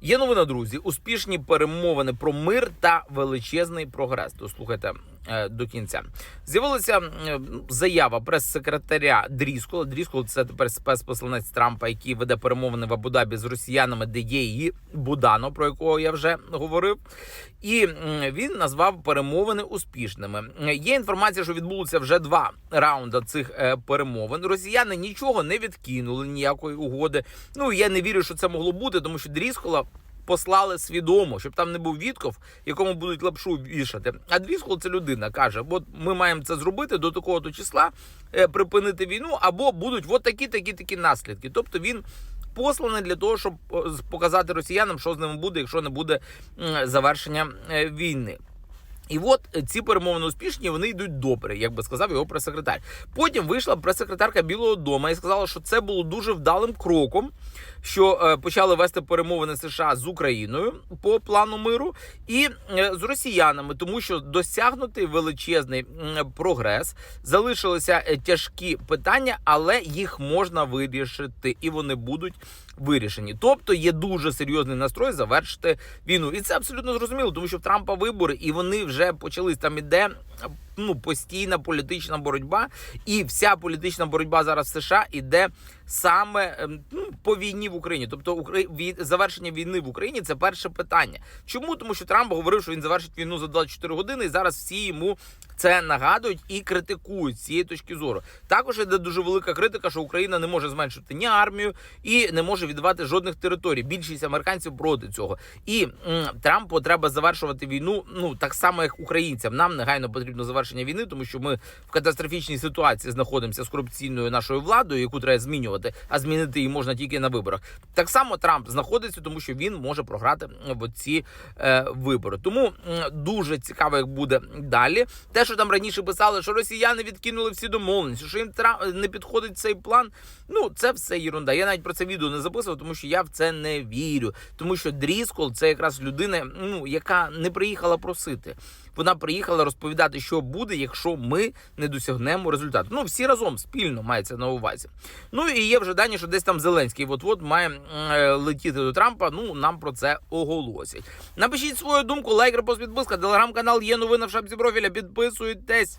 Є новина, друзі. Успішні перемовини про мир та величезний прогрес. Дослухайте до кінця. З'явилася е, заява прес-секретаря Дріскола. Дріскол це тепер спецпосланець Трампа, який веде перемовини в Абу-Дабі з росіянами, де є її Будано, про якого я вже говорив. І він назвав перемовини успішними. Е, Є інформація, що відбулося вже два раунди цих е, перемовин. Росіяни нічого не відкинули, ніякої угоди. Ну я не вірю, що це могло бути, тому що Дріскола послали свідомо, щоб там не був Вітков, якому будуть лапшу вішати. А Дріскол це людина каже: от ми маємо це зробити до такого то числа, е, припинити війну, або будуть от такі, такі, такі наслідки. Тобто він. Посланий для того, щоб показати росіянам, що з ними буде, якщо не буде завершення е, війни. І от е, ці перемовини успішні, вони йдуть добре, як би сказав його прес-секретар. Потім вийшла прес-секретарка Білого Дому і сказала, що це було дуже вдалим кроком, що е, почали вести перемовини США з Україною по плану миру і е, з росіянами, тому що досягнутий величезний прогрес, залишилися е, тяжкі питання, але їх можна вирішити, і вони будуть вирішені. Тобто є дуже серйозний настрой завершити війну, і це абсолютно зрозуміло, тому що в Трампа вибори, і вони вже почались. Там іде ну постійна політична боротьба, і вся політична боротьба зараз в США іде саме ем, ну, по війні в Україні. Тобто Украї... завершення війни в Україні це перше питання. Чому? Тому що Трамп говорив, що він завершить війну за 24 години, і зараз всі йому це нагадують і критикують з цієї точки зору. Також іде дуже велика критика, що Україна не може зменшити ні армію і не може віддавати жодних територій. Більшість американців проти цього. І м, Трампу треба завершувати війну. Ну так само, як українцям. Нам негайно потрібно завершення війни, тому що ми в катастрофічній ситуації знаходимося з корупційною нашою владою, яку треба змінювати, а змінити її можна тільки на виборах. Так само Трамп знаходиться, тому що він може програти в ці е, вибори. Тому дуже цікаво, як буде далі. Те, що там раніше писали, що росіяни відкинули всі домовленості, що їм тра- не підходить цей план. Ну це все єрунда. Я навіть про це відео не записував, тому що я в це не вірю. Тому що Дріскол це якраз людина, ну яка не приїхала просити. Вона приїхала розповідати, що буде, якщо ми не досягнемо результату. Ну всі разом спільно мається на увазі. Ну і є вже дані, що десь там Зеленський от от має е, летіти до Трампа. Ну нам про це оголосять. Напишіть свою думку, лайк, репост, підписка, телеграм-канал є новина в шапці профіля. Підписуйтесь.